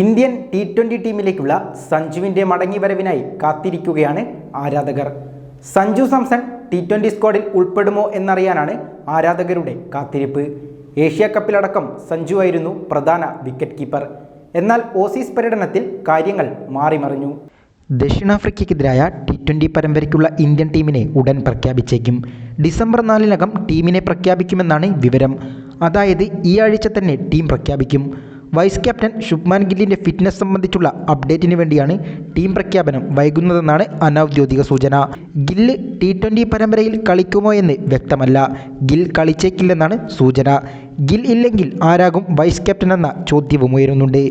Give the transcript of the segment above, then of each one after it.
Indian T twenty ടീമിലേക്കുള്ള സഞ്ജുവിന്റെ മടങ്ങി വരവിനായി കാത്തിരിക്കുകയാണ് ആരാധകർ. സഞ്ജു സാംസൺ ടി ട്വന്റി സ്ക്വാഡിൽ ഉൾപ്പെടുമോ എന്നറിയാനാണ് ആരാധകരുടെ കാത്തിരിപ്പ്. ഏഷ്യ കപ്പിലടക്കം സഞ്ജു ആയിരുന്നു പ്രധാന വിക്കറ്റ് കീപ്പർ എന്നാൽ ഓസീസ് പര്യടനത്തിൽ കാര്യങ്ങൾ മാറിമറിഞ്ഞു. ദക്ഷിണാഫ്രിക്കയ്ക്കെതിരായ ടി ട്വന്റി പരമ്പരയ്ക്കുള്ള ഇന്ത്യൻ ടീമിനെ ഉടൻ പ്രഖ്യാപിച്ചേക്കും. ഡിസംബർ നാലിനകം ടീമിനെ പ്രഖ്യാപിക്കുമെന്നാണ് വിവരം. അതായത് ഈ ആഴ്ച തന്നെ ടീം പ്രഖ്യാപിക്കും. വൈസ് ക്യാപ്റ്റൻ ശുഭ്മാൻ ഗില്ലിന്റെ ഫിറ്റ്നസ് സംബന്ധിച്ചുള്ള അപ്ഡേറ്റിന് വേണ്ടിയാണ് ടീം പ്രഖ്യാപനം വൈകുന്നതെന്നാണ് അനൌദ്യോഗിക സൂചന. ഗില്ല് ടി ട്വന്റി പരമ്പരയിൽ കളിക്കുമോ എന്ന് വ്യക്തമല്ല. ഗിൽ കളിച്ചേക്കില്ലെന്നാണ് സൂചന. ഗിൽ ഇല്ലെങ്കിൽ ആരാകും വൈസ് ക്യാപ്റ്റൻ എന്ന ചോദ്യവും ഉയരുന്നുണ്ട്.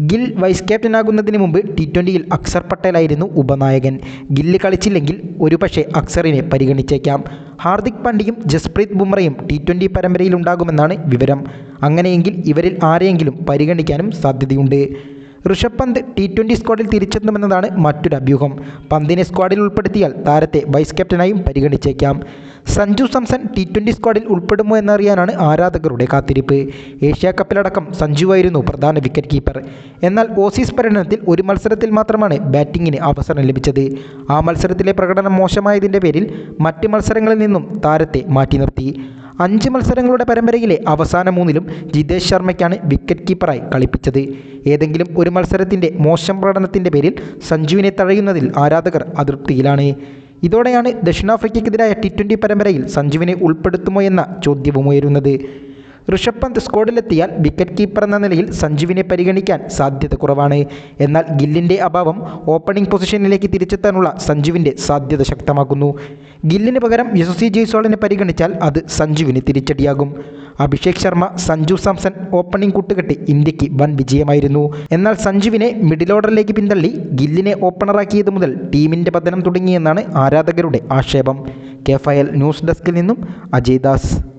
ഗിൽ വൈസ് ക്യാപ്റ്റനാകുന്നതിന് മുമ്പ് ടി ട്വന്റിയിൽ അക്സർ പട്ടേലായിരുന്നു ഉപനായകൻ. ഗില്ല് കളിച്ചില്ലെങ്കിൽ ഒരുപക്ഷെ അക്സറിനെ പരിഗണിച്ചേക്കാം. ഹാർദിക് പാണ്ഡ്യയും ജസ്പ്രീത് ബുംറയും ടി ട്വന്റി പരമ്പരയിലുണ്ടാകുമെന്നാണ് വിവരം. അങ്ങനെയെങ്കിൽ ഇവരിൽ ആരെയെങ്കിലും പരിഗണിക്കാനും സാധ്യതയുണ്ട്. ഋഷഭ് പന്ത് ടി ട്വന്റി സ്ക്വാഡിൽ തിരിച്ചെത്തുമെന്നതാണ് മറ്റൊരു അഭ്യൂഹം. പന്തിനെ സ്ക്വാഡിൽ ഉൾപ്പെടുത്തിയാൽ താരത്തെ വൈസ് ക്യാപ്റ്റനായും പരിഗണിച്ചേക്കാം. സഞ്ജു സംസൺ ടി ട്വന്റി സ്ക്വാഡിൽ ഉൾപ്പെടുമോ എന്നറിയാനാണ് ആരാധകരുടെ കാത്തിരിപ്പ്. ഏഷ്യ കപ്പിലടക്കം സഞ്ജുവായിരുന്നു പ്രധാന വിക്കറ്റ് കീപ്പർ എന്നാൽ ഓസീസ് പര്യടനത്തിൽ ഒരു മത്സരത്തിൽ മാത്രമാണ് ബാറ്റിങ്ങിന് അവസരം ലഭിച്ചത്. ആ മത്സരത്തിലെ പ്രകടനം മോശമായതിന്റെ പേരിൽ മറ്റ് മത്സരങ്ങളിൽ നിന്നും താരത്തെ മാറ്റി നിർത്തി. അഞ്ച് മത്സരങ്ങളുടെ പരമ്പരയിലെ അവസാന മൂന്നിലും ജിതേഷ് ശർമ്മയ്ക്കാണ് വിക്കറ്റ് കീപ്പറായി കളിപ്പിച്ചത്. ഏതെങ്കിലും ഒരു മത്സരത്തിന്റെ മോശം പ്രകടനത്തിന്റെ പേരിൽ സഞ്ജുവിനെ തഴയുന്നതിൽ ആരാധകർ അതൃപ്തിയിലാണ്. ഇതോടെയാണ് ദക്ഷിണാഫ്രിക്കയ്ക്കെതിരായ ടി ട്വന്റി പരമ്പരയിൽ സഞ്ജുവിനെ ഉൾപ്പെടുത്തുമോ എന്ന ചോദ്യവും ഉയരുന്നത്. ഋഷഭ് പന്ത് സ്ക്വാഡിലെത്തിയാൽ വിക്കറ്റ് കീപ്പർ എന്ന നിലയിൽ സഞ്ജുവിനെ പരിഗണിക്കാൻ സാധ്യത കുറവാണ്. എന്നാൽ ഗില്ലിന്റെ അഭാവം ഓപ്പണിംഗ് പൊസിഷനിലേക്ക് തിരിച്ചെത്താനുള്ള സഞ്ജുവിന്റെ സാധ്യത ശക്തമാക്കുന്നു. ഗില്ലിന് പകരം യശസ്വി ജയ്സ്വാളിനെ പരിഗണിച്ചാൽ അത് സഞ്ജുവിന് തിരിച്ചടിയാകും. അഭിഷേക് ശർമ്മ സഞ്ജു സാംസൺ ഓപ്പണിംഗ് കൂട്ടുകെട്ടി ഇന്ത്യയ്ക്ക് വൻ വിജയമായിരുന്നു. എന്നാൽ സഞ്ജുവിനെ മിഡിൽ ഓർഡറിലേക്ക് പിന്തള്ളി ഗില്ലിനെ ഓപ്പണറാക്കിയത് മുതൽ ടീമിന്റെ പതനം തുടങ്ങിയെന്നാണ് ആരാധകരുടെ ആക്ഷേപം. കെ ഫയൽ ന്യൂസ് ഡെസ്കിൽ നിന്നും അജയ് ദാസ്.